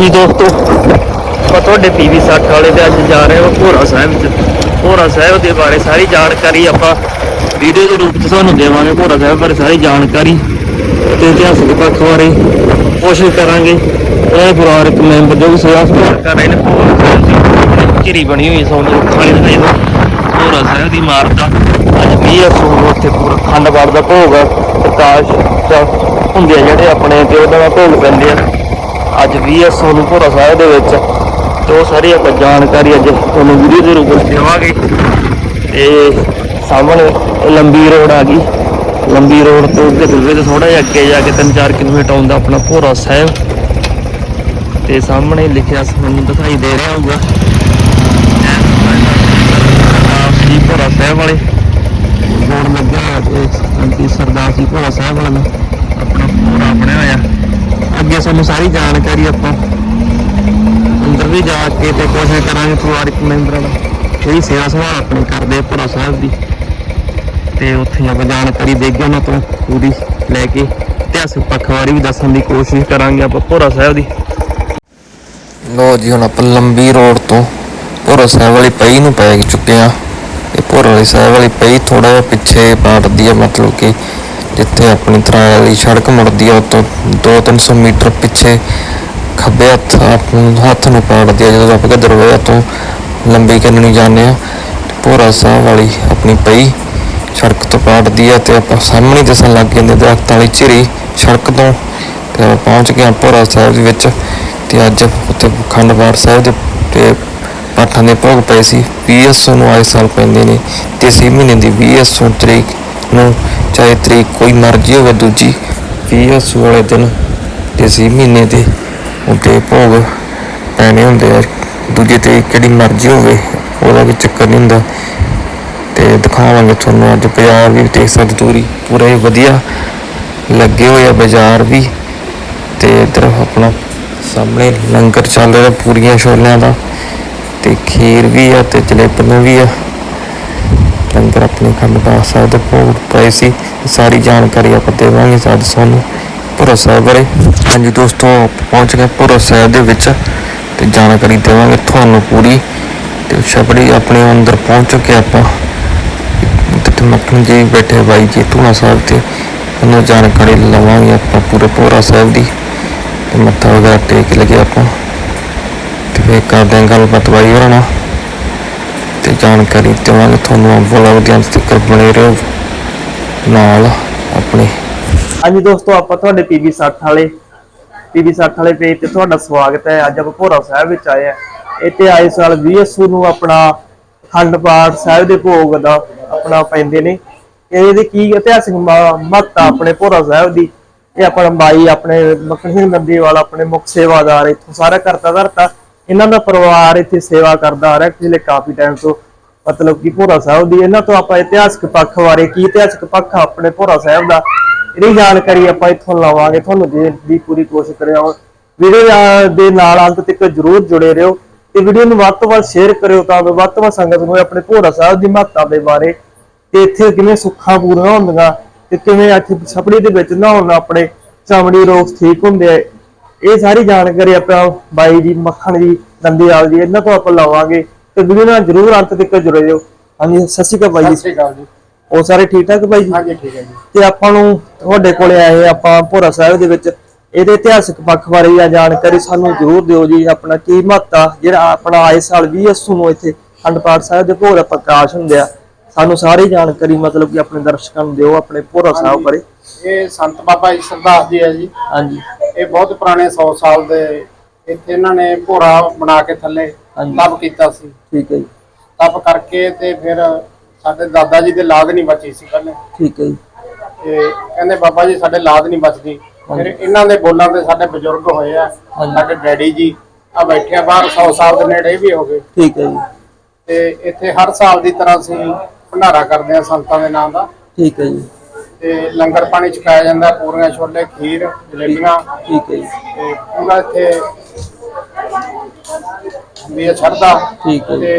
ਹਾਂਜੀ ਦੋਸਤੋ। ਆਪਾਂ ਤੁਹਾਡੇ ਪੀਵੀ 60 ਵਾਲੇ ਤੇ ਅੱਜ ਜਾ ਰਹੇ ਹਾਂ ਭੋਰਾ ਸਾਹਿਬ ਚ। ਭੋਰਾ ਸਾਹਿਬ ਦੇ ਬਾਰੇ ਸਾਰੀ ਜਾਣਕਾਰੀ ਆਪਾਂ ਵੀਡੀਓ ਦੇ ਰੂਪ ਚ ਤੁਹਾਨੂੰ ਦੇਵਾਂਗੇ ਭੋਰਾ ਸਾਹਿਬ ਬਾਰੇ ਸਾਰੀ ਜਾਣਕਾਰੀ ਤੇ ਇਤਿਹਾਸਕ ਪੱਖ ਬਾਰੇ ਕੋਸ਼ਿਸ਼ ਕਰਾਂਗੇ। ਇਹ ਪਰਿਵਾਰਕ ਮੈਂਬਰ ਜੋ ਵੀ ਸੇਵਾ ਕਰ ਰਹੇ ਨੇ, ਭੋਰਾ ਸਾਹਿਬ ਦੀ ਝਿਰੀ ਬਣੀ ਹੋਈ ਸੋਨੇ ਖਾਲੀ ਦਿਖਾਈ ਦੋ ਭੋਰਾ ਸਾਹਿਬ ਦੀ ਇਮਾਰਤ ਦਾ ਅੱਜ 20 ਅਸੂਲ ਉੱਥੇ ਪੂਰਾ ਖੰਡ ਪਾਠ ਦਾ ਭੋਗ ਆ, ਪ੍ਰਕਾਸ਼ ਹੁੰਦੇ ਆ ਜਿਹੜੇ ਆਪਣੇ ਤੇ ਦਾ ਭੋਗ ਪੈਂਦੇ ਆ। ਅੱਜ 20 ਸੋਨੂੰ ਭੋਰਾ ਸਾਹਿਬ ਦੇ ਵਿੱਚ ਤੇ ਉਹ ਸਾਰੀ ਆਪਾਂ ਜਾਣਕਾਰੀ ਅੱਜ ਤੁਹਾਨੂੰ ਵੀਡੀਓ ਦੇ ਰੂਪ ਵਿੱਚ ਦੇਵਾਂਗੇ। ਤੇ ਸਾਹਮਣੇ ਲੰਬੀ ਰੋਡ ਆ ਗਈ। ਲੰਬੀ ਰੋਡ ਤੋਂ ਅੱਗੇ ਦੂਜੇ ਤੋਂ ਥੋੜਾ ਜਿਹਾ ਅੱਗੇ ਜਾ ਕੇ 3-4 ਕਿਲੋਮੀਟਰ ਆਉਂਦਾ ਆਪਣਾ ਭੋਰਾ ਸਾਹਿਬ। ਤੇ ਸਾਹਮਣੇ ਲਿਖਿਆ ਤੁਹਾਨੂੰ ਦਿਖਾਈ ਦੇ ਰਿਹਾ ਹੋਊਗਾ। ਸਰਦਾਰ ਜੀ ਭੋਰਾ ਸਾਹਿਬ ਵਾਲੇ। ਬੋਰਡ ਲੱਗਿਆ ਹੋਇਆ ਤੇ ਸਰਦਾਰ ਜੀ ਭੋਰਾ ਸਾਹਿਬ ਵਾਲਾ ਆਪਣਾ ਭੋਰਾ ਬਣਿਆ ਹੋਇਆ। ਅੱਗੇ ਸਾਨੂੰ ਸਾਰੀ ਜਾਣਕਾਰੀ ਆਪਾਂ। ਅੰਦਰ ਵੀ ਜਾ ਕੇ ਤੇ ਕੋਸ਼ਿਸ਼ ਕਰਾਂਗੇ ਪਰਿਵਾਰਕ ਮੈਂਬਰਾਂ ਦਾ। ਜਿਹੜੀ ਸੇਵਾ ਸੰਭਾਲ ਆਪਣੀ ਕਰਦੇ ਆ ਸਾਹਿਬ ਦੀ। ਤੇ ਉੱਥੇ ਆਪਾਂ ਜਾਣਕਾਰੀ ਦੇ ਉਹਨਾਂ ਤੋਂ ਪੂਰੀ ਲੈ ਕੇ। ਇਤਿਹਾਸਕ ਪੱਖ ਵੀ ਦੱਸਣ ਦੀ ਕੋਸ਼ਿਸ਼ ਕਰਾਂਗੇ ਆਪਾਂ ਭੋਰਾ ਸਾਹਿਬ ਦੀ। ਲੋ ਜੀ, ਹੁਣ ਆਪਾਂ ਲੰਬੀ ਰੋਡ ਤੋਂ ਭੋਰਾ ਸਾਹਿਬ ਵਾਲੀ ਪਈ ਨੂੰ ਪੈ ਚੁੱਕੇ ਆ ਇਹ ਭੋਰਾ ਵਾਲੀ ਸਾਹਿਬ ਵਾਲੀ ਪਈ ਥੋੜਾ ਜਿਹਾ ਪਿੱਛੇ ਪਾਟਦੀ ਆ, ਮਤਲਬ ਕਿ ਜਿੱਥੇ ਆਪਣੀ ਤਰਾਈ ਵਾਲੀ ਸੜਕ ਮੁੜਦੀ ਆ ਉਹ ਤੋਂ 2-300 ਮੀਟਰ ਪਿੱਛੇ ਖੱਬੇ ਹੱਥ ਹੱਥ ਨੂੰ ਪਾੜਦੀ ਆ, ਜਦੋਂ ਆਪਾਂ ਦਰਵਾਜ਼ਾ ਤੋਂ ਲੰਬੀ ਕੰਨਣੀ ਜਾਂਦੇ ਆ। ਭੋਰਾ ਸਾਹਿਬ ਵਾਲੀ ਆਪਣੀ ਪਈ ਸੜਕ ਤੋਂ ਪਾੜਦੀ ਆ ਤੇ ਆਪਾਂ ਸਾਹਮਣੇ ਦਿਸਣ ਲੱਗ ਜਾਂਦੇ ਦਰਖਤਾਂ ਵਾਲੀ ਝਿਰੀ ਸੜਕ ਤੋਂ। ਤੇ ਪਹੁੰਚ ਗਏ ਭੋਰਾ ਸਾਹਿਬ ਦੇ ਵਿੱਚ ਤੇ ਅੱਜ ਉੱਥੇ ਖੰਡ ਸਾਹਿਬ ਦੇ ਤੇ ਪਾਠਾਂ ਦੇ ਭੋਗ ਪਏ ਸੀ। 20 ਨੂੰ ਆਏ ਸਾਲ ਪੈਂਦੇ ਨੇ ਤੇ ਇਸੇ ਮਹੀਨੇ ਦੀ 20 ਤਰੀਕ ਨੂੰ ਚਾਹੇ ਤਰੀਕ ਕੋਈ ਮਰਜ਼ੀ ਹੋਵੇ ਦੂਜੀ। 20 ਵਾਲੇ ਦਿਨ ਤੇ ਇਸੇ ਮਹੀਨੇ ਦੇ ਉੱਤੇ ਭੋਗ ਪੈਣੇ ਹੁੰਦੇ ਆ। ਦੂਜੀ ਤਰੀਕ ਕਿਹੜੀ ਮਰਜ਼ੀ ਹੋਵੇ, ਉਹਦਾ ਵੀ ਚੱਕਰ ਨਹੀਂ ਹੁੰਦਾ। ਤੇ ਦਿਖਾਵਾਂਗੇ ਤੁਹਾਨੂੰ ਅੱਜ ਬਾਜ਼ਾਰ ਵੀ, ਦੇਖ ਸਕਦੇ ਪੂਰਾ ਹੀ ਵਧੀਆ ਲੱਗੇ ਹੋਏ ਆ ਬਾਜ਼ਾਰ ਵੀ। ਤੇ ਇਧਰ ਆਪਣਾ ਸਾਹਮਣੇ ਲੰਗਰ ਚੱਲ ਰਿਹਾ, ਪੂਰੀਆਂ ਛੋਲਿਆਂ ਦਾ। ਤੇ ਖੀਰ ਵੀ ਆ ਤੇ ਜਲੇਬੀਆਂ ਵੀ ਆ। ਲੰਗਰ ਆਪਣੇ ਖੰਡ ਪਾਠ ਸਾਹਿਬ ਭੋਗ ਪਏ ਸੀ। ਸਾਰੀ ਜਾਣਕਾਰੀ ਆਪਾਂ ਦੇਵਾਂਗੇ ਸਾਡ ਸਾਨੂੰ। ਭੋਰਾ ਸਾਹਿਬ ਬਾਰੇ ਹਾਂਜੀ ਦੋਸਤੋ ਪਹੁੰਚ ਗਏ ਭੋਰਾ ਸਾਹਿਬ ਦੇ ਵਿੱਚ। ਤੇ ਜਾਣਕਾਰੀ ਦੇਵਾਂਗੇ ਤੁਹਾਨੂੰ ਪੂਰੀ। ਤੇ ਛਪੜੀ ਆਪਣੇ ਅੰਦਰ ਪਹੁੰਚ ਚੁੱਕੇ ਆਪਾਂ। ਤੇ ਮੱਖਣ ਜੀ ਬੈਠੇ ਬਾਈ ਜੀ, ਧੂਣਾ ਸਾਹਿਬ ਤੇ। ਉਹਨਾਂ ਜਾਣਕਾਰੀ ਲਵਾਂਗੇ ਆਪਾਂ ਪੂਰੇ ਭੋਰਾ ਸਾਹਿਬ ਦੀ। ਤੇ ਮੱਥਾ ਵਗੈਰਾ ਟੇਕ ਲਗੇ ਆਪਾਂ। ਤੇ ਫੇਰ ਕਰਦੇ ਹਾਂ ਗੱਲਬਾਤ ਬਾਈ ਹੋਰਾਂ ਨਾਲ। ਤੇ ਜਾਣਕਾਰੀ ਦੇਵਾਂਗੇ। ਤੁਹਾਨੂੰ ਬੋਲਾ ਦੇ ਅੰਤ ਤੱਕ ਬਣੇ ਰਹੋ। ਨਾਲ ਆਪਣੇ ਹਾਂਜੀ ਦੋਸਤੋ, ਆਪਾਂ ਤੁਹਾਡੇ ਪੀਵੀ 60 ਵਾਲੇ ਪੀਵੀ 60 ਵਾਲੇ ਪੇਜ ਤੇ ਤੁਹਾਡਾ ਸਵਾਗਤ ਹੈ। ਅੱਜ ਆਪਾਂ ਭੋਰਾ ਸਾਹਿਬ ਵਿੱਚ ਆਏ ਆ ਇੱਥੇ ਆਏ ਸਾਲ 20 ਨੂੰ ਆਪਣਾ ਖੰਡ ਪਾਠ ਸਾਹਿਬ ਦੇ ਭੋਗ ਦਾ ਆਪਣਾ ਪੈਂਦੇ ਨੇ। ਇਹਦੀ ਕੀ ਇਤਿਹਾਸਿਕ ਮਹੱਤਤਾ ਆਪਣੇ ਭੋਰਾ ਸਾਹਿਬ ਦੀ? ਇਹ ਆਪਣਾ ਬਾਈ ਆਪਣੇ ਮੱਖਣ ਸਿੰਘ ਨੰਦੀ ਆਪਣੇ ਮੁੱਖ ਸੇਵਾਦਾਰ, ਇੱਥੋਂ ਸਾਰਾ ਕਰਤਾ ਧਰਤਾ। ਇਹਨਾਂ ਦਾ ਪਰਿਵਾਰ ਇੱਥੇ ਸੇਵਾ ਕਰਦਾ ਆ ਰਿਹਾ ਪਿਛਲੇ ਕਾਫੀ ਟਾਈਮ ਤੋਂ ਮਤਲਬ ਕਿ ਭੋਰਾ ਸਾਹਿਬ ਦੀ। ਇਹਨਾਂ ਤੋਂ ਆਪਾਂ ਇਤਿਹਾਸਕ ਪੱਖ ਬਾਰੇ, ਕੀ ਇਤਿਹਾਸਕ ਪੱਖ ਆਪਣੇ ਭੋਰਾ ਸਾਹਿਬ ਦਾ? ਇਹਦੀ ਜਾਣਕਾਰੀ ਆਪਾਂ ਇੱਥੋਂ ਲਵਾਂਗੇ, ਤੁਹਾਨੂੰ ਦੇਣ ਦੀ ਪੂਰੀ ਕੋਸ਼ਿਸ਼ ਕਰਿਆ ਵੀਡੀਓ ਦੇ ਨਾਲ ਅੰਤ ਤੱਕ ਜਰੂਰ ਜੁੜੇ ਰਹੋ। ਤੇ ਵੀਡੀਓ ਨੂੰ ਵੱਧ ਤੋਂ ਵੱਧ ਸ਼ੇਅਰ ਕਰਿਓ ਤਾਂ ਵੱਧ ਤੋਂ ਵੱਧ ਸੰਗਤ ਨੂੰ ਆਪਣੇ ਭੋਰਾ ਸਾਹਿਬ ਦੀ ਮਹੱਤਤਾ ਦੇ ਬਾਰੇ ਤੇ ਇੱਥੇ ਕਿਵੇਂ ਸੁੱਖਾਂ ਪੂਰੀਆਂ ਹੁੰਦੀਆਂ ਤੇ ਕਿਵੇਂ ਇੱਥੇ ਛਪੜੀ ਦੇ ਵਿੱਚ ਨਹਾਉਣ ਨਾਲ ਆਪਣੇ ਚਮੜੀ ਰੋਗ ਠੀਕ ਹੁੰਦੇ ਆ ਇਹ ਸਾਰੀ ਜਾਣਕਾਰੀ ਆਪਾਂ ਬਾਈ ਜੀ ਮੱਖਣ ਜੀ ਦੰਦੀਵਾਲ ਜੀ ਇਹਨਾਂ ਤੋਂ ਆਪਾਂ ਲਵਾਂਗੇ ਤੇ ਵੀਡੀਓ ਨਾਲ ਜਰੂਰ ਅੰਤ ਤੱਕ ਜੁੜੇ ਰਹੋ। ਹਾਂਜੀ ਸਤਿ ਸ਼੍ਰੀ ਅਕਾਲ ਬਾਈ ਸਤਿ ਜੀ ਸ਼੍ਰੀ ਅਕਾਲ ਜੀ। ਉਹ ਸਾਰੇ ਠੀਕ ਠਾਕ ਬਾਈ ਜੀ? ਹਾਂਜੀ ਠੀਕ ਹੈ ਜੀ। ਤੇ ਆਪਾਂ ਨੂੰ ਤੁਹਾਡੇ ਕੋਲੇ ਆਏ ਆਪਾਂ ਭੋਰਾ ਸਾਹਿਬ ਦੇ ਵਿੱਚ ਇਹਦੇ ਇਤਿਹਾਸਕ ਪੱਖ ਬਾਰੇ ਜਾਂ ਜਾਣਕਾਰੀ ਸਾਨੂੰ ਜ਼ਰੂਰ ਦਿਓ ਜੀ। ਆਪਣਾ ਕੀ ਮਹੱਤਤਾ ਜਿਹੜਾ ਆਪਣਾ ਆਏ ਸਾਲ 20 ਨੂੰ ਇੱਥੇ ਖੰਡ ਪਾਠ ਸਾਹਿਬ ਦੇ ਦਾ ਪ੍ਰਕਾਸ਼ ਹੁੰਦੇ ਆ। ਸਾਨੂੰ ਸਾਰੀ ਜਾਣਕਾਰੀ ਮਤਲਬ ਕਿ ਆਪਣੇ ਦਰਸ਼ਕਾਂ ਨੂੰ ਦਿਓ ਆਪਣੇ ਭੋਰਾ ਸਾਹਿਬ ਬਾਰੇ। ਇਹ ਸੰਤ ਬਾਬਾ ਜੀ ਸਰਦਾਸ ਜੀ ਹੈ ਜੀ। ਹਾਂਜੀ। ਇਹ ਬਹੁਤ ਪੁਰਾਣੇ 100 ਸਾਲ ਦੇ ਇੱਥੇ ਇਹਨਾਂ ਨੇ ਭੋਰਾ ਬਣਾ ਕੇ ਥੱਲੇ। ਤਪ ਕੀਤਾ ਸੀ। ਠੀਕ ਹੈ ਜੀ। ਤਪ ਕਰਕੇ ਤੇ ਫਿਰ ਸਾਡੇ ਦਾਦਾ ਜੀ ਦੇ ਲਾਦ ਨਹੀਂ ਬਚੀ ਸੀ ਪਹਿਲੇ। ਠੀਕ ਹੈ ਜੀ। ਤੇ ਕਹਿੰਦੇ ਬਾਬਾ ਜੀ ਸਾਡੇ ਲਾਦ ਨਹੀਂ ਬਚਦੀ। ਫਿਰ ਇਹਨਾਂ ਦੇ ਬੋਲਾਂ ਤੇ ਸਾਡੇ ਬਜ਼ੁਰਗ ਹੋਏ ਆ। ਸਾਡੇ ਡੈਡੀ ਜੀ। ਆ ਬੈਠੇ ਆ ਬਾਹਰ 100 ਸਾਲ ਦੇ ਨੇੜੇ ਵੀ ਹੋ ਗਏ। ਠੀਕ ਹੈ ਜੀ। ਤੇ ਇੱਥੇ ਹਰ ਸਾਲ ਦੀ ਤਰ੍ਹਾਂ ਅਸੀਂ ਭੰਡਾਰਾ ਕਰਦੇ ਆ ਸੰਤਾਂ ਦੇ ਨਾਮ ਦਾ। ਠੀਕ ਹੈ ਜੀ। ਤੇ ਲੰਗਰ ਪਾਣੀ ਛਕਾਇਆ ਜਾਂਦਾ ਪੂਰੀਆਂ ਛੋਲੇ ਖੀਰ ਜਲੇਬੀਆਂ। ਠੀਕ ਹੈ ਜੀ। ਤੇ ਪੂਰਾ ਇੱਥੇ ਵੀ ਇਹ ਛੱਡਦਾ ਠੀਕ ਹੈ ਤੇ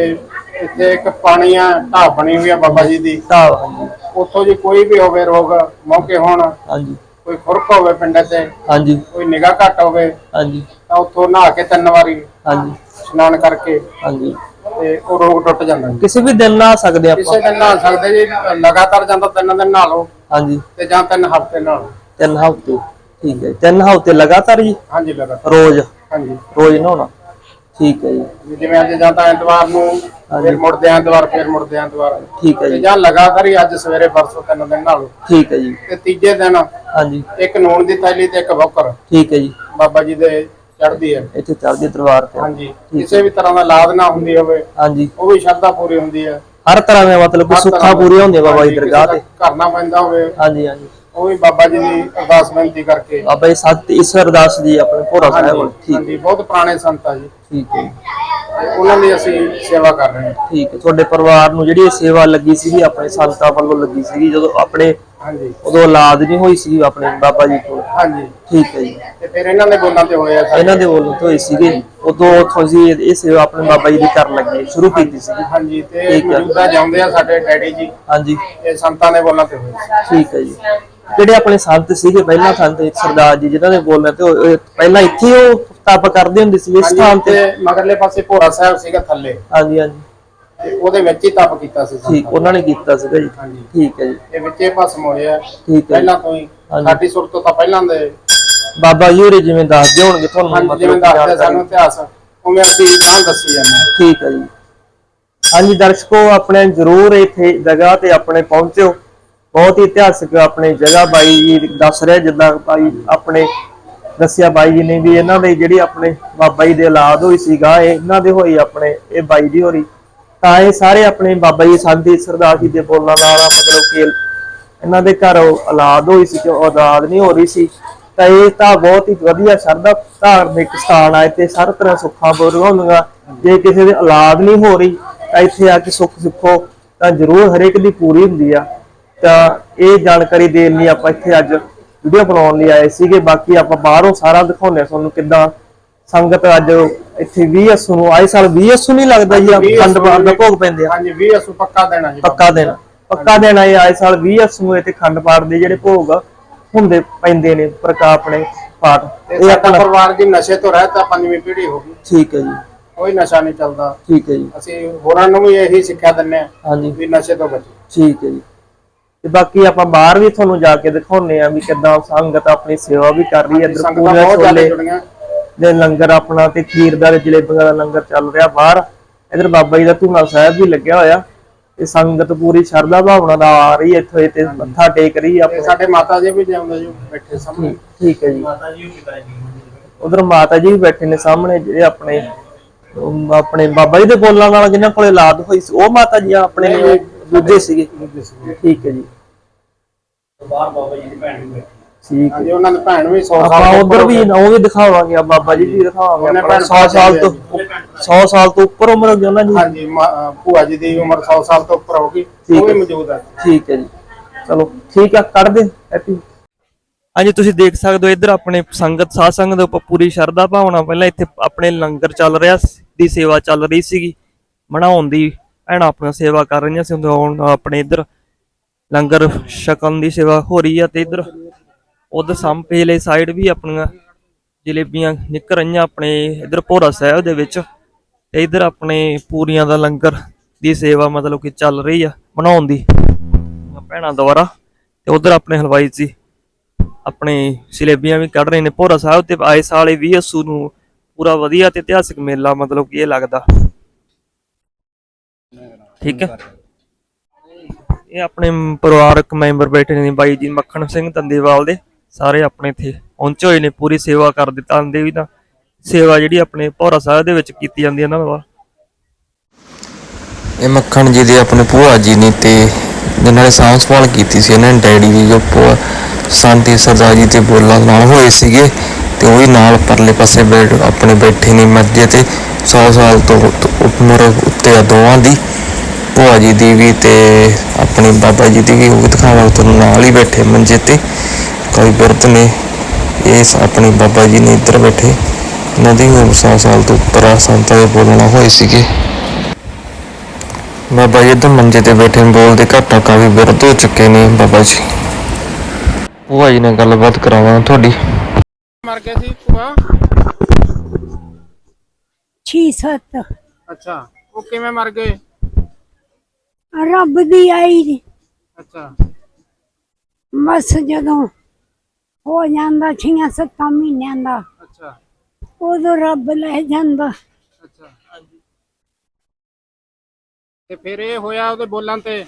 ਇੱਥੇ ਇੱਕ ਪਾਣੀ ਆ ਢਾਹ ਬਣੀ ਹੋਈ ਆ ਬਾਬਾ ਜੀ ਦੀ। ਤਾਂ ਹਾਂਜੀ ਉੱਥੋਂ ਜੀ ਕੋਈ ਵੀ ਹੋਵੇ ਰੋਗ ਮੌਕੇ ਹੋਣ ਹਾਂਜੀ। ਕੋਈ ਖੁਰਕ ਹੋਵੇ ਪਿੰਡ ਤੇ ਹਾਂਜੀ। ਕੋਈ ਨਿਗਾਹ ਘੱਟ ਹੋਵੇ ਹਾਂਜੀ। ਤਾਂ ਉੱਥੋਂ ਨਹਾ ਕੇ ਤਿੰਨ ਵਾਰੀ ਹਾਂਜੀ। ਇਸ਼ਨਾਨ ਕਰਕੇ ਹਾਂਜੀ। ਤੇ ਉਹ ਰੋਗ ਟੁੱਟ ਜਾਂਦਾ ਜੀ। ਕਿਸੇ ਵੀ ਦਿਨ ਨਹਾ ਸਕਦੇ ਆਪਾਂ। ਕਿਸੇ ਦਿਨ ਨਹਾ ਸਕਦੇ ਜੀ ਲਗਾਤਾਰ ਜਾਂਦਾ ਤਿੰਨ ਦਿਨ ਨਹਾ ਲਓ ਹਾਂਜੀ। ਤੇ ਜਾਂ ਤਿੰਨ ਹਫ਼ਤੇ ਨਹਾ ਲਓ। ਤਿੰਨ ਹਫ਼ਤੇ ਠੀਕ ਹੈ ਤਿੰਨ ਹਫ਼ਤੇ ਲਗਾਤਾਰ ਜੀ? ਹਾਂਜੀ ਲਗਾਤਾਰ। ਰੋਜ਼? ਹਾਂਜੀ। ਰੋਜ਼ ਨਹਾਉਣਾ। ਠੀਕ ਹੈ ਜੀ। ਵੀ ਜਿਵੇਂ ਅੱਜ ਜਾਂ ਤਾਂ ਐਤਵਾਰ ਨੂੰ ਫਿਰ ਮੁੜਦੇ ਆਂ ਐਤਵਾਰ ਫਿਰ ਮੁੜਦੇ ਆਂ ਐਤਵਾਰ। ਠੀਕ ਹੈ ਤੇ ਜੀ। ਜਾਂ ਲਗਾਤਾਰ ਹੀ ਅੱਜ ਸਵੇਰੇ ਪਰਸੋਂ ਤਿੰਨ ਦਿਨ ਨਹਾ ਲਓ। ਠੀਕ ਹੈ ਜੀ। ਤੇ ਤੀਜੇ ਦਿਨ ਹਾਂਜੀ। ਇੱਕ ਨੂਣ ਦੀ ਥੈਲੀ ਤੇ ਇੱਕ ਬੋਕਰ। ਠੀਕ ਹੈ ਜੀ। ਬਾਬਾ ਜੀ ਦੇ ਚੜ੍ਹਦੀ ਹੈ। ਇੱਥੇ ਚੱਲਦੀ ਦਰਬਾਰ ਤੇ। ਹਾਂਜੀ। ਕਿਸੇ ਵੀ ਤਰ੍ਹਾਂ ਦਾ ਲਾਦ ਨਾ ਹੁੰਦੀ ਹੋਵੇ ਹਾਂਜੀ। ਉਹ ਵੀ ਸ਼ਰਧਾ ਪੂਰੀ ਹੁੰਦੀ ਹੈ। ਹਰ ਤਰ੍ਹਾਂ ਦੇ ਮਤਲਬ ਕਿ ਸੁੱਖਾਂ ਦਾ- ਪੂਰੀਆਂ ਹੁੰਦੀਆਂ ਬਾਬਾ ਜੀ ਦਰਗਾਹ ਤੇ ਦਾ ਘਰ ਨਾ ਪੈਂਦਾ ਹੋਵੇ। ਹਾਂਜੀ ਹਾਂਜੀ। ਉਹ ਵੀ ਬਾਬਾ ਜੀ ਦੀ ਅਰਦਾਸ ਬੇਨਤੀ ਕਰਕੇ। ਬਾਬਾ ਜੀ ਸਤ ਈਸ਼ਵਰ ਦਾਸ ਜੀ ਆਪਣੇ ਭੋਰਾ ਸਾਹਿਬ ਠੀਕ ਹਾਂਜੀ ਬਹੁਤ ਪੁਰਾਣੇ ਸੰਤ ਆ ਜੀ। ਠੀਕ ਹੈ। ਤੇ ਉਹਨਾਂ ਦੀ ਅਸੀਂ ਸੇਵਾ ਕਰ ਰਹੇ ਹਾਂ। ਠੀਕ ਹੈ ਤੁਹਾਡੇ ਪਰਿਵਾਰ ਨੂੰ ਜਿਹੜੀ ਇਹ ਸੇਵਾ ਲੱਗੀ ਸੀਗੀ ਆਪਣੇ ਸੰਤਾਂ ਵੱਲੋਂ ਲੱਗੀ ਸੀਗੀ ਜਦੋਂ ਆਪਣੇ ਹਾਂਜੀ। ਉਦੋਂ ਔਲਾਦ ਨਹੀਂ ਹੋਈ ਸੀ ਆਪਣੇ ਬਾਬਾ ਜੀ ਕੋਲ? ਹਾਂਜੀ। ਠੀਕ ਹੈ ਜੀ। ਤੇ ਫਿਰ ਇਹਨਾਂ ਦੇ ਬੋਲਾਂ ਤੇ ਹੋਇਆ ਸਾਡੇ। ਇਹਨਾਂ ਦੇ ਵੱਲੋਂ ਤੋਂ ਹੋਏ ਸੀਗੇ ਉਦੋਂ ਜੀ ਇਹ ਸੇਵਾ ਆਪਣੇ ਬਾਬਾ ਜੀ ਦੀ ਕਰਨ ਲੱਗੇ ਸ਼ੁਰੂ ਕੀਤੀ ਸੀਗੀ ਹਾਂਜੀ ਤੇ ਠੀਕ ਹੈ। ਮੌਜੂਦਾ ਜਾਂਦੇ ਆ ਸਾਡੇ ਡੈਡੀ ਜੀ। ਹਾਂਜੀ। ਇਹ ਸੰਤਾਂ ਦੇ ਬੋਲਾਂ ਤੇ ਹੋਏ ਸੀ। ਠੀਕ ਹੈ ਜੀ। ਜਿਹੜੇ ਆਪਣੇ ਸੰਤ ਸੀਗੇ ਪਹਿਲਾਂ ਸੰਤ ਸਰਦਾਰ ਜੀ ਜਿਨ੍ਹਾਂ ਦੇ ਬੋਲਣਾ ਤੇ ਉਹ- ਉਹ ਪਹਿਲਾਂ ਇੱਥੇ ਉਹ ਤਪ ਕਰਦੇ ਹੁੰਦੇ ਸੀ ਇਸ ਸਥਾਨ ਤੇ। ਮਗਰਲੇ ਪਾਸੇ ਭੋਰਾ ਸਾਹਿਬ ਸੀਗਾ ਥੱਲੇ। ਹਾਂਜੀ ਹਾਂਜੀ। ਤੇ ਉਹਦੇ ਵਿੱਚ ਹੀ ਤਪ ਕੀਤਾ ਸੀ ਸੰਤਾਂ ਠੀਕ ਉਹਨਾਂ ਨੇ ਕੀਤਾ ਸੀਗਾ ਜੀ। ਹਾਂਜੀ। ਠੀਕ ਹੈ ਜੀ। ਇਹ ਵਿੱਚੇ ਭਸਮ ਹੋਇਆ ਠੀਕ ਹੈ ਜੀ। ਪਹਿਲਾਂ ਤੋਂ ਹੀ। ਹਾਂਜੀ। ਸਾਡੀ ਸੁਰ ਤੋਂ ਤਾਂ ਪਹਿਲਾਂ ਦੇ। ਬਾਬਾ ਜੀ ਹੋਰੇ ਜਿਵੇਂ ਦੱਸਦੇ ਹੋਣਗੇ ਤੁਹਾਨੂੰ ਹਾਂਜੀ ਜਿਵੇਂ ਮਤਲਬ ਦੱਸਦੇ ਜਾਣਕਾਰੀ। ਸਾਨੂੰ ਇਤਿਹਾਸ ਉਵੇਂ ਅਸੀਂ ਤਾਂ ਦੱਸੀ ਜਾਂਦੇ ਹਾਂ। ਠੀਕ ਹੈ ਜੀ। ਹਾਂਜੀ ਦਰਸ਼ਕੋ ਆਪਣੇ ਜਰੂਰ ਇੱਥੇ ਜਗ੍ਹਾ ਤੇ ਆਪਣੇ ਪਹੁੰਚਿਓ। ਬਹੁਤ ਹੀ ਇਤਿਹਾਸਕ ਆਪਣੇ ਜਗ੍ਹਾ ਬਾਈ ਜੀ ਦੱਸ ਰਿਹਾ ਜਿੱਦਾਂ ਬਾਈ ਆਪਣੇ ਦੱਸਿਆ ਬਾਈ ਜੀ ਨੇ ਵੀ ਇਹਨਾਂ ਦੇ ਜਿਹੜੀ ਆਪਣੇ ਬਾਬਾ ਜੀ ਦੇ ਔਲਾਦ ਹੋਈ ਸੀਗਾ, ਇਹ ਇਹਨਾਂ ਦੇ ਹੋਈ ਆਪਣੇ, ਇਹ ਬਾਈ ਦੀ ਹੋਰੀ। ਤਾਂ ਇਹ ਸਾਰੇ ਆਪਣੇ ਬਾਬਾ ਜੀ ਸੰਤੀ ਸਰਦਾਰ ਜੀ ਦੇ ਬੋਲਣ ਨਾਲ ਮਤਲਬ ਕਿ ਇਹਨਾਂ ਦੇ ਘਰ ਔਲਾਦ ਹੋਈ ਸੀ ਤੇ ਔਲਾਦ ਨਹੀਂ ਹੋ ਰਹੀ ਸੀ। ਤਾਂ ਇਹ ਤਾਂ ਬਹੁਤ ਹੀ ਵਧੀਆ ਸ਼ਰਧਾ, ਧਾਰਮਿਕ ਸਥਾਨ ਆ, ਇੱਥੇ ਹਰ ਤਰ੍ਹਾਂ ਸੁੱਖਾਂ ਪੂਰੀਆਂ ਹੁੰਦੀਆਂ ਜੇ ਕਿਸੇ ਦੀ ਔਲਾਦ ਨਹੀਂ ਹੋ ਰਹੀ, ਤਾਂ ਇੱਥੇ ਆ ਕੇ ਸੁੱਖ ਸੁੱਖੋ ਤਾਂ ਜ਼ਰੂਰ ਹਰੇਕ ਦੀ ਪੂਰੀ ਹੁੰਦੀ ਆ। ਤਾਂ ਇਹ ਜਾਣਕਾਰੀ ਦੇਣ ਲਈ ਆਪਾਂ ਇੱਥੇ ਅੱਜ ਵੀਡੀਓ ਬਣਾਉਣ ਲਈ ਆਏ ਸੀਗੇ। ਬਾਕੀ ਆਪਾਂ ਬਾਹਰੋਂ ਸਾਰਾ ਦਿਖਾਉਂਦੇ ਆ ਤੁਹਾਨੂੰ ਕਿੱਦਾਂ ਸੰਗਤ ਅੱਜ ਇੱਥੇ 20 ਅਸੂ ਨੂੰ ਆਏ ਸਾਲ 20 ਅਸੂ ਨਹੀਂ ਲੱਗਦਾ ਜੀ ਖੰਡ ਪਾਠ ਦਾ ਭੋਗ ਪੈਂਦੇ ਆ। ਹਾਂਜੀ 20 ਅਸੂ ਪੱਕਾ ਦੇਣਾ ਜੀ ਪੱਕਾ ਦੇਣਾ ਪੱਕਾ ਦੇਣਾ ਇਹ ਆਏ ਸਾਲ 20 ਅਸੂ ਇੱਥੇ ਖੰਡ ਪਾਠ ਦੇ ਜਿਹੜੇ ਭੋਗ ਹੁੰਦੇ ਪੈਂਦੇ ਨੇ ਪ੍ਰਕਾ ਆਪਣੇ ਪਾਠ। ਤੇ ਇਹ ਆਪਣਾ ਪਰਿਵਾਰ ਜੀ ਨਸ਼ੇ ਤੋਂ ਰਹਿਤ ਪੰਜਵੀਂ ਪੀੜ੍ਹੀ ਹੋ ਗਈ। ਠੀਕ ਹੈ ਜੀ। ਕੋਈ ਨਸ਼ਾ ਨਹੀਂ ਚੱਲਦਾ। ਠੀਕ ਹੈ ਜੀ। ਅਸੀਂ ਹੋਰਾਂ ਨੂੰ ਵੀ ਇਹੀ ਸਿੱਖਿਆ ਦਿੰਨੇ ਆ ਹਾਂਜੀ। ਵੀ ਨਸ਼ੇ ਤੋਂ ਬਚੋ। ਠੀਕ ਹੈ ਜੀ। ਤੇ ਬਾਕੀ ਆਪਾਂ ਬਾਹਰ ਵੀ ਤੁਹਾਨੂੰ ਜਾ ਕੇ ਦਿਖਾਉਨੇ ਆ ਵੀ ਕਿੱਦਾਂ ਸੰਗਤ ਆਪਣੀ ਸੇਵਾ ਵੀ ਕਰ ਰਹੀ ਹੈ ਇੱਧਰ ਪੂਰੇ ਛੋਲੇ ਦੇ ਲੰਗਰ ਆਪਣਾ ਤੇ ਖੀਰ ਦਾ ਜਲੇਬੀਆਂ ਦਾ ਲੰਗਰ ਚੱਲ ਰਿਹਾ ਬਾਹਰ। ਇਧਰ ਬਾਬਾ ਜੀ ਦਾ ਧੂਣਾ ਸਾਹਿਬ ਵੀ ਲੱਗਿਆ ਹੋਇਆ ਤੇ ਸੰਗਤ ਪੂਰੀ ਸ਼ਰਧਾ ਭਾਵਨਾ ਨਾਲ ਆ ਰਹੀ ਹੈ ਇੱਥੇ ਤੇ ਮੱਥਾ ਟੇਕ ਰਹੀ ਆਪਣੇ। ਸਾਡੇ ਮਾਤਾ ਜੀ ਵੀ ਜਾਂਦੇ ਜੋ ਬੈਠੇ ਸਾਹਮਣੇ। ਠੀਕ ਹੈ ਜੀ। ਉਧਰ ਮਾਤਾ ਜੀ ਵੀ ਬੈਠੇ ਨੇ ਸਾਹਮਣੇ ਜਿਹੜੇ ਆਪਣੇ ਆਪਣੇ ਬਾਬਾ ਜੀ ਦੇ ਬੋਲਾਂ ਨਾਲ ਜਿਨ੍ਹਾਂ ਕੋਲੇ ਔਲਾਦ ਹੋਈ ਸੀ ਉਹ ਮਾਤਾ ਜੀ ਆ ਦੂਜੇ ਸੀਗੇ। ਠੀਕ ਹੈ ਜੀ। ਠੀਕ ਹੈ। ਹਾਂਜੀ ਉਹਨਾਂ ਦੀ ਭੈਣ ਵੀ 100 ਸਾਲ ਆਪਾਂ ਉਧਰ ਵੀ ਉਹ ਵੀ ਦਿਖਾਵਾਂਗੇ ਆ ਬਾਬਾ ਜੀ ਵੀ ਦਿਖਾਵਾਂਗੇ ਭੈਣ 100 ਸਾਲ ਤੋਂ ਭਰਾ 100 ਸਾਲ ਤੋਂ ਉੱਪਰ ਉਮਰ ਹੋ ਗਈ ਉਹਨਾਂ ਦੀ। ਹਾਂਜੀ ਮਾ- ਅਹ ਭੂਆ ਜੀ ਦੀ ਉਮਰ 100 ਸਾਲ ਤੋਂ ਉੱਪਰ ਹੋ ਗਈ ਠੀਕ ਉਹ ਵੀ ਹੈ। ਮੌਜੂਦ ਹੈ ਠੀਕ ਹੈ ਜੀ। ਚਲੋ ਠੀਕ ਆ ਕੱਢ ਦੇ ਹੈਪੀ ਹਾਂਜੀ ਤੁਸੀਂ ਦੇਖ ਸਕਦੇ ਹੋ ਇੱਧਰ ਆਪਣੇ ਸੰਗਤ ਸਾਧ ਸੰਗਤ ਦੇ ਉੱਪਰ ਪੂਰੀ ਸ਼ਰਧਾ ਭਾਵਨਾ। ਪਹਿਲਾਂ ਇੱਥੇ ਆਪਣੇ ਲੰਗਰ ਚੱਲ ਰਿਹਾ ਸੀ- ਦੀ ਸੇਵਾ ਚੱਲ ਰਹੀ ਸੀਗੀ ਬਣਾਉਣ ਦੀ ਭੈਣਾਂ ਆਪਣਾ ਸੇਵਾ ਕਰ ਰਹੀਆਂ ਸੀ ਹੁਣ ਆਪਣੇ ਇੱਧਰ ਲੰਗਰ ਛਕਣ ਦੀ ਸੇਵਾ ਹੋ ਰਹੀ ਆ ਤੇ ਇੱਧਰ ਉਧਰ ਸੰਪੇਲੇ ਸਾਈਡ ਵੀ ਆਪਣੀਆਂ ਜਲੇਬੀਆਂ ਨਿਕਲ ਰਹੀਆਂ ਆਪਣੇ ਇੱਧਰ ਭੋਰਾ ਸਾਹਿਬ ਦੇ ਵਿੱਚ ਤੇ ਇੱਧਰ ਆਪਣੇ ਪੂਰੀਆਂ ਦਾ ਲੰਗਰ ਦੀ ਸੇਵਾ ਮਤਲਬ ਕਿ ਚੱਲ ਰਹੀ ਆ ਬਣਾਉਣ ਦੀ। ਭੈਣਾਂ ਦੁਆਰਾ ਤੇ ਉਧਰ ਆਪਣੇ ਹਲਵਾਈ ਜੀ ਆਪਣੇ ਜਲੇਬੀਆਂ ਵੀ ਕੱਢ ਰਹੇ ਨੇ, ਭੋਰਾ ਸਾਹਿਬ ਤੇ ਆਏ ਸਾਲੇ 20 ਅਸੂ ਨੂੰ ਪੂਰਾ ਵਧੀਆ ਤੇ ਇਤਿਹਾਸਿਕ ਮੇਲਾ ਮਤਲਬ ਕਿ ਇਹ ਲੱਗਦਾ। ਠੀਕ ਹੈ। ਇਹ ਆਪਣੇ ਪਰਿਵਾਰਕ ਮੈਂਬਰ ਬੈਠੇ ਨੇ ਬਾਈ ਜੀ ਮੱਖਣ ਸਿੰਘ ਤੰਦੇਵਾਲ ਦੇ। ਸਾਰੇ ਆਪਣੇ ਇੱਥੇ ਪਹੁੰਚੇ ਹੋਏ ਨੇ ਪੂਰੀ ਸੇਵਾ ਕਰ ਦਿੱਤਾ ਆਂਦੇ ਵੀ ਤਾਂ। ਸੇਵਾ ਜਿਹੜੀ ਆਪਣੇ ਭੋਰਾ ਸਾਹਿਬ ਦੇ ਵਿੱਚ ਕੀਤੀ ਜਾਂਦੀ ਹੈ ਇਹਨਾਂ ਦਾ ਇਹ ਮੱਖਣ ਜੀ ਦੇ ਆਪਣੇ ਭੂਆ ਜੀ ਨੇ ਤੇ ਜਿਨ੍ਹਾਂ ਨੇ ਸਾਂਭ ਸੰਭਾਲ ਕੀਤੀ ਸੀ ਇਹਨਾਂ ਨੇ ਡੈਡੀ ਦੀ ਜੋ ਭੂਆ ਸੰਤੀ ਸਰਦਾਰ ਜੀ ਤੇ ਬੋਲਾਂ ਨਾਲ ਹੋਏ ਸੀਗੇ ਤੇ ਉਹ ਵੀ ਨਾਲ ਪਰਲੇ ਪਾਸੇ ਬੈਠ ਆਪਣੇ ਬੈਠੇ ਨੇ ਮੱਜੇ ਤੇ। 100 ਸਾਲ ਤੋਂ ਉਮਰ ਉੱਤੇ ਆ ਦੋਵਾਂ ਦੀ। ਭੂਆ ਜੀ ਦੀ ਵੀ ਤੇ ਆਪਣੇ ਬਾਬਾ ਜੀ ਦੀ ਵੀ ਉਹ ਦਿਖਾਵਾਂ ਤੁਹਾਨੂੰ ਨਾਲ ਹੀ ਬੈਠੇ ਮੰਜੇ ਤੇ। ਕੋਈ ਬਿਰਧ ਨੇ ਇਹ ਆਪਣੇ ਬਾਬਾ ਜੀ ਨੇ ਇੱਧਰ ਬੈਠੇ। ਇਹਨਾਂ ਦੀ ਉਮਰ 100 ਸਾਲ ਤੋਂ ਉੱਪਰ ਆ, ਸੰਤਾਂ ਦੇ ਬੋਲਣਾ ਹੋਏ ਸੀਗੇ। ਬਾਬਾ ਜੀ ਇੱਧਰ ਮੰਜੇ ਤੇ ਬੈਠੇ ਬੋਲਦੇ ਘੱਟਾ ਕਾਫੀ ਬਿਰਧ ਹੋ ਚੁੱਕੇ ਨੇ ਬਾਬਾ ਜੀ। ਭੂਆ ਜੀ ਨਾਲ ਗੱਲਬਾਤ ਕਰਾਵਾਂ ਤੁਹਾਡੀ। ਮਰ ਗਏ ਸੀ ਭੂਆ। ਛੀ ਸੱਤ। ਅੱਛਾ ਉਹ ਕਿਵੇਂ ਮਰ ਗਏ? ਰੱਬ ਦੀ ਆਈ ਜੀ। ਅੱਛਾ। ਬਸ ਜਦੋਂ ਹੋ ਜਾਂਦਾ ਛੀਆਂ ਸੱਤਾਂ ਮਹੀਨਿਆਂ ਦਾ ਅੱਛਾ। ਉਦੋਂ ਰੱਬ ਲੈ ਜਾਂਦਾ। ਅੱਛਾ ਤੇ ਫਿਰ ਇਹ ਹੋਇਆ ਉਹਦੇ ਬੋਲਾਂ ਤੇ?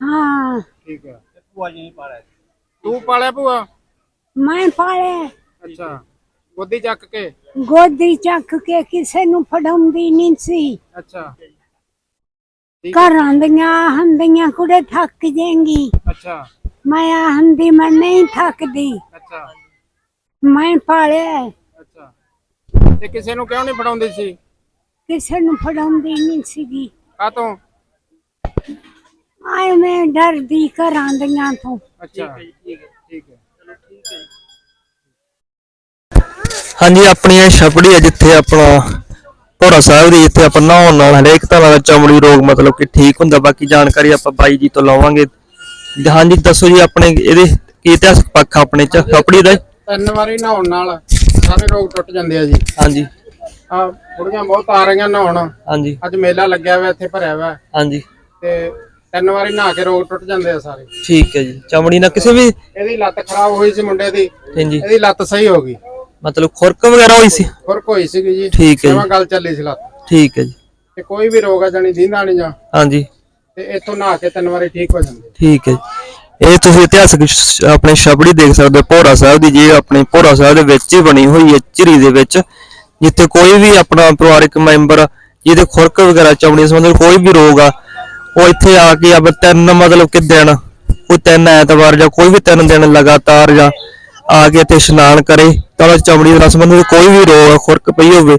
ਹਾਂ। ਠੀਕ ਹੈ। ਭੂਆ ਜੀ ਨਹੀਂ ਪਾਲਿਆ ਤੂੰ ਪਾਲਿਆ ਭੂਆ? ਮੈਂ ਪਾਲਿਆ। ਅੱਛਾ। ਗੋਦੀ ਚੱਕ ਕੇ? ਗੋਦੀ ਚੱਕ ਕੇ ਕਿਸੇ ਨੂੰ ਫੜਾਉਂਦੀ ਨਹੀਂ ਸੀ। ਅੱਛਾ। ਘਰਾਂ ਦੀਆਂ ਹੰਦੀਆਂ ਕੁੜੇ ਥੱਕ ਜਾਏਂਗੀ। ਅੱਛਾ। ਮੈਂ ਹੰਦੀ ਮੈਂ ਨਹੀਂ ਥੱਕਦੀ। ਅੱਛਾ। ਮੈਂ ਪਾਲਿਆ। ਅੱਛਾ। ਤੇ ਕਿਸੇ ਨੂੰ ਕਿਉਂ ਨਹੀਂ ਫੜਾਉਂਦੀ ਸੀ? ਕਿਸੇ ਨੂੰ ਫੜਾਉਂਦੀ ਨਹੀਂ ਸੀਗੀ। ਕਾਤੋਂ ਆਏ ਮੈਂ ਡਰਦੀ ਘਰਾਂ ਦੀਆਂ ਤੋਂ। ਅੱਛਾ। ਠੀਕ ਹੈ ਠੀਕ ਹੈ ਹਾਂਜੀ ਆਪਣੀ ਇਹ ਛਪੜੀ ਹੈ ਜਿੱਥੇ ਆਪਣਾ ਭੋਰਾ ਸਾਹਿਬ ਦੀ ਜਿੱਥੇ ਆਪਾਂ ਨਹਾਉਣ ਨਾਲ ਹਰੇਕ ਤਰ੍ਹਾਂ ਦਾ ਚਮੜੀ ਰੋਗ ਮਤਲਬ ਕਿ ਠੀਕ ਹੁੰਦਾ। ਬਾਕੀ ਜਾਣਕਾਰੀ ਆਪਾਂ ਬਾਈ ਜੀ ਤੋਂ ਲਵਾਂਗੇ। ਹਾਂਜੀ ਦੱਸੋ ਜੀ ਆਪਣੇ ਇਹਦੇ ਕੀ ਇਤਿਹਾਸਕ ਪੱਖ ਆਪਣੇ ਚ? ਛਪੜੀ ਦਾ? ਤਿੰਨ ਵਾਰੀ ਨਹਾਉਣ ਨਾਲ ਸਾਰੇ ਰੋਗ ਟੁੱਟ ਜਾਂਦੇ ਆ ਜੀ। ਹਾਂਜੀ। ਆ ਬੁੜੀਆਂ ਬਹੁਤ ਆ ਰਹੀਆਂ ਨਹਾਉਣ। ਹਾਂਜੀ। ਅੱਜ ਮੇਲਾ ਲੱਗਿਆ ਹੋਇਆ ਇੱਥੇ ਭਰਿਆ ਹੋਇਆ ਹਾਂਜੀ। ਤੇ ਤਿੰਨ ਵਾਰੀ ਨਹਾ ਕੇ ਰੋਗ ਟੁੱਟ ਜਾਂਦੇ ਆ ਸਾਰੇ। ਠੀਕ ਹੈ ਜੀ। ਚਮੜੀ ਨਾਲ ਕਿਸੇ ਵੀ ਇਹਦੀ ਲੱਤ ਖਰਾਬ ਹੋਈ ਸੀ ਮੁੰਡੇ ਦੀ। ਹਾਂਜੀ। ਇਹਦੀ ਲੱਤ ਸਹੀ ਹੋ ਗਈ। ਮਤਲਬ ਖੁਰਕ ਵਗੈਰਾ ਹੋਈ ਸੀ? ਖੁਰਕ ਹੋਈ ਸੀਗੀ ਜੀ। ਠੀਕ ਹੈ ਜੀ। ਜਮਾਂ ਗੱਲ ਚੱਲੀ ਸੀ ਲੱਤ। ਠੀਕ ਹੈ ਜੀ। ਤੇ ਕੋਈ ਵੀ ਰੋਗ ਆ ਜਾਣੀ ਦੀਂਦਾ ਨਹੀਂ ਜਾਂ ਹਾਂਜੀ। ਤੇ ਇੱਥੋਂ ਨਹਾ ਕੇ ਤਿੰਨ ਵਾਰੀ ਠੀਕ ਹੋ ਜਾਂਦੇ। ਠੀਕ ਹੈ ਜੀ। ਇਹ ਤੁਸੀਂ ਇਤਿਹਾਸਕ ਸ਼- ਆਪਣੇ ਛਪੜੀ ਦੇਖ ਸਕਦੇ ਹੋ ਭੋਰਾ ਸਾਹਿਬ ਦੀ ਜੇ ਆਪਣੇ ਭੋਰਾ ਸਾਹਿਬ ਦੇ ਵਿੱਚ ਹੀ ਬਣੀ ਹੋਈ ਹੈ ਝਿਰੀ ਦੇ ਵਿੱਚ ਜਿੱਥੇ ਕੋਈ ਵੀ ਆਪਣਾ ਪਰਿਵਾਰਕ ਮੈਂਬਰ ਜਿਹਦੇ ਖੁਰਕ ਵਗੈਰਾ ਚਮੜੀ ਸੰਬੰਧੀ ਕੋਈ ਵੀ ਰੋਗ ਆ ਉਹ ਇੱਥੇ ਆ ਕੇ ਆਪ ਤਿੰਨ ਮਤਲਬ ਕਿ ਦਿਨ ਕੋਈ ਤਿੰਨ ਐਤਵਾਰ ਜਾਂ ਕੋਈ ਵੀ ਤਿੰਨ ਦਿਨ ਲਗਾਤਾਰ ਜਾਂ ਆ ਕੇ ਇੱਥੇ ਇਸ਼ਨਾਨ ਕਰੇ ਤਾਂ ਉਹਦਾ ਚਮੜੀ ਨਾਲ ਸੰਬੰਧਿਤ ਕੋਈ ਵੀ ਰੋਗ ਖੁਰਕ ਪਈ ਹੋਵੇ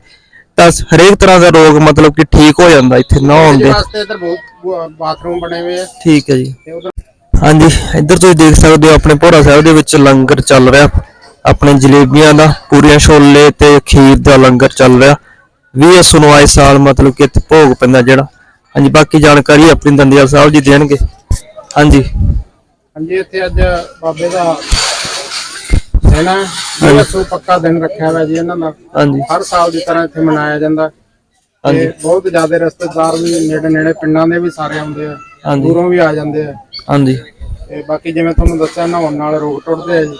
ਤਾਂ ਹਰੇਕ ਤਰ੍ਹਾਂ ਦਾ ਰੋਗ ਮਤਲਬ ਕਿ ਠੀਕ ਹੋ ਜਾਂਦਾ ਇੱਥੇ ਨਹਾਉਣ ਦੇ ਵਾਸਤੇ ਇੱਧਰ ਬਹੁਤ ਬਾਥਰੂਮ ਬਣੇ ਹੋਏ ਆ। ਠੀਕ ਹੈ ਜੀ। ਤੇ ਹਾਂਜੀ ਇੱਧਰ ਤੁਸੀਂ ਦੇਖ ਸਕਦੇ ਹੋ ਆਪਣੇ ਭੋਰਾ ਸਾਹਿਬ ਦੇ ਵਿੱਚ ਲੰਗਰ ਚੱਲ ਰਿਹਾ। ਆਪਣੇ ਜਲੇਬੀਆਂ ਦਾ ਪੂਰੀਆਂ ਛੋਲੇ ਤੇ ਖੀਰ ਦਾ ਲੰਗਰ ਚੱਲ ਰਿਹਾ। 20 ਨੂੰ ਆਏ ਸਾਲ ਮਤਲਬ ਕਿ ਇੱਥੇ ਭੋਗ ਪੈਂਦਾ ਜਿਹੜਾ। ਹਾਂਜੀ ਬਾਕੀ ਜਾਣਕਾਰੀ ਆਪਣੀ ਦੰਦਿਆਲ ਸਾਹਿਬ ਜੀ ਦੇਣਗੇ। ਹਾਂਜੀ। ਹਾਂਜੀ ਇੱਥੇ ਅੱਜ ਬਾਬੇ ਦਾ ਦਿਨ ਹੈ ਇਹ ਪੱਕਾ ਦਿਨ ਰੱਖਿਆ ਹੋਇਆ ਜੀ ਇਹਨਾਂ ਦਾ। ਹਾਂਜੀ। ਹਰ ਸਾਲ ਦੀ ਤਰ੍ਹਾਂ ਇੱਥੇ ਮਨਾਇਆ ਜਾਂਦਾ। ਹਾਂਜੀ। ਤੇ ਬਹੁਤ ਜ਼ਿਆਦਾ ਰਿਸ਼ਤੇਦਾਰ ਵੀ ਨੇੜੇ ਨੇੜੇ ਪਿੰਡਾਂ ਦੇ ਵੀ ਸਾਰੇ ਆਉਂਦੇ ਆ। ਹਾਂਜੀ। ਦੂਰੋਂ ਵੀ ਆ ਜਾਂਦੇ ਆ। ਹਾਂਜੀ। ਤੇ ਬਾਕੀ ਜਿਵੇਂ ਤੁਹਾਨੂੰ ਦੱਸਿਆ ਨਹਾਉਣ ਨਾਲ ਰੋਗ ਟੁੱਟਦੇ ਆ ਜੀ।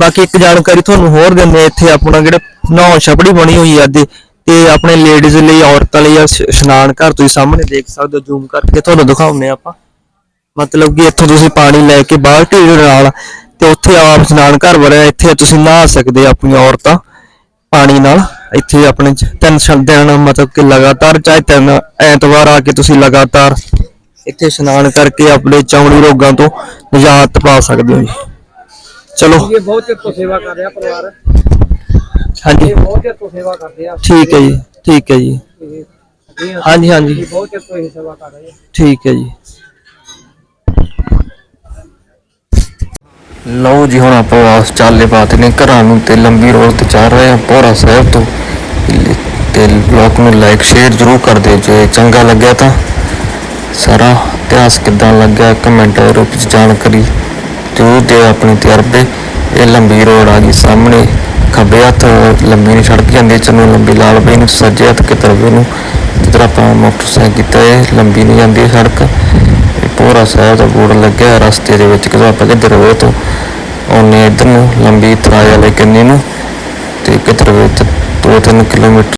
ਬਾਕੀ ਇੱਕ ਜਾਣਕਾਰੀ ਤੁਹਾਨੂੰ ਹੋਰ ਦਿੰਦੇ ਇੱਥੇ ਆਪਣਾ ਜਿਹੜਾ ਨੌ ਛਪੜੀ ਬਣੀ ਹੋਈ ਆ ਦੇ ਤੇ ਆਪਣੇ ਲੇਡੀਜ਼ ਲਈ ਔਰਤਾਂ ਲਈ ਇਸ਼ਨਾਨ ਘਰ ਤੁਸੀਂ ਸਾਹਮਣੇ ਦੇਖ ਸਕਦੇ ਹੋ ਜ਼ੂਮ ਕਰਕੇ ਤੁਹਾਨੂੰ ਦਿਖਾਉਂਦੇ ਆਪਾਂ। ਮਤਲਬ ਕਿ ਇੱਥੋਂ ਤੁਸੀਂ ਪਾਣੀ ਲੈ ਕੇ ਬਾਲਟੀ ਦੇ ਨਾਲ ਤੇ ਉੱਥੇ ਆਪ ਇਸ਼ਨਾਨ ਘਰ ਬਣਿਆ ਇੱਥੇ ਤੁਸੀਂ ਨਹਾ ਸਕਦੇ ਆ ਆਪਣੀਆਂ ਔਰਤਾਂ ਪਾਣੀ ਨਾਲ। ਇੱਥੇ ਆਪਣੇ ਤਿੰਨ ਦਿਨ ਮਤਲਬ ਕਿ ਲਗਾਤਾਰ ਚਾਹੇ ਤਿੰਨ ਐਤਵਾਰ ਆ ਕੇ ਤੁਸੀਂ ਲਗਾਤਾਰ ਇੱਥੇ ਇਸ਼ਨਾਨ ਕਰਕੇ ਆਪਣੇ ਚਮੜੀ ਰੋਗਾਂ ਤੋਂ ਨਿਜਾਤ ਪਾ ਸਕਦੇ ਹੋ ਜੀ। ਚਲੋ। ਇਹ ਬਹੁਤ ਚਿਰ ਤੋਂ ਸੇਵਾ ਕਰ ਰਿਹਾ ਪਰਿਵਾਰ। ਹਾਂਜੀ। ਬਹੁਤ ਚਿਰ ਤੋਂ ਸੇਵਾ ਕਰਦੇ ਆ। ਠੀਕ ਹੈ ਜੀ ਠੀਕ ਹੈ ਜੀ। ਹਾਂਜੀ ਹਾਂਜੀ। ਬਹੁਤ ਚਿਰ ਤੋਂ ਇਹ ਸੇਵਾ ਕਰ ਰਹੇ ਠੀਕ ਹੈ ਜੀ। ਲਓ ਜੀ, ਹੁਣ ਆਪਾਂ ਵਾਪਸ ਚਾਲੇ ਪਾਤੇ ਨੇ। ਘਰਾਂ ਨੂੰ ਤੇ ਲੰਬੀ ਰੋਡ ਤੇ ਚੱਲ ਰਹੇ ਹਾਂ ਭੋਰਾ ਸਾਹਿਬ ਤੋਂ। ਤੇ ਬਲੌਗ ਨੂੰ ਲਾਈਕ ਸ਼ੇਅਰ ਜ਼ਰੂਰ ਕਰ ਦਿਓ। ਜੇ ਚੰਗਾ ਲੱਗਿਆ ਤਾਂ ਸਾਰਾ ਇਤਿਹਾਸ ਕਿੱਦਾਂ ਲੱਗਿਆ ਕਮੈਂਟ ਰੂਪ ਵਿੱਚ ਜਾਣਕਾਰੀ ਜ਼ਰੂਰ ਦਿਓ ਆਪਣੇ ਤਜਰਬੇ। ਇਹ ਲੰਬੀ ਰੋਡ ਆ ਗਈ, ਸਾਹਮਣੇ ਖੱਬੇ ਹੱਥ ਲੰਬੀ ਨਹੀਂ ਸੜਕ ਜਾਂਦੀ ਹੈ, ਚੰਨੂ ਲੰਬੀ ਲਾਲ ਬਈ ਨੂੰ ਸੱਜੇ ਹੱਥ ਕਿਤਰਵੇ ਨੂੰ। ਜਿੱਧਰ ਆਪਾਂ ਮੋਟਰਸਾਈਕਲ ਕੀਤਾ ਹੈ, ਲੰਬੀ ਨਹੀਂ ਜਾਂਦੀ ਸੜਕ। ਇਹ ਭੋਰਾ ਸਾਹਿਬ ਦਾ ਬੋਰਡ ਲੱਗਿਆ ਰਸਤੇ ਦੇ ਵਿੱਚ ਕਿਦੋਂ ਆਪਾਂ ਕਿੱਧਰ ਹੋਏ ਤੋਂ। ਉਹਨੇ ਇੱਧਰ ਨੂੰ ਲੰਬੀ ਤਰਾਇਆ ਵਾਲੇ ਕੰਨੀ ਨੂੰ ਤੇ ਕਿਧਰ ਵੇ 2-3 ਕਿਲੋਮੀਟਰ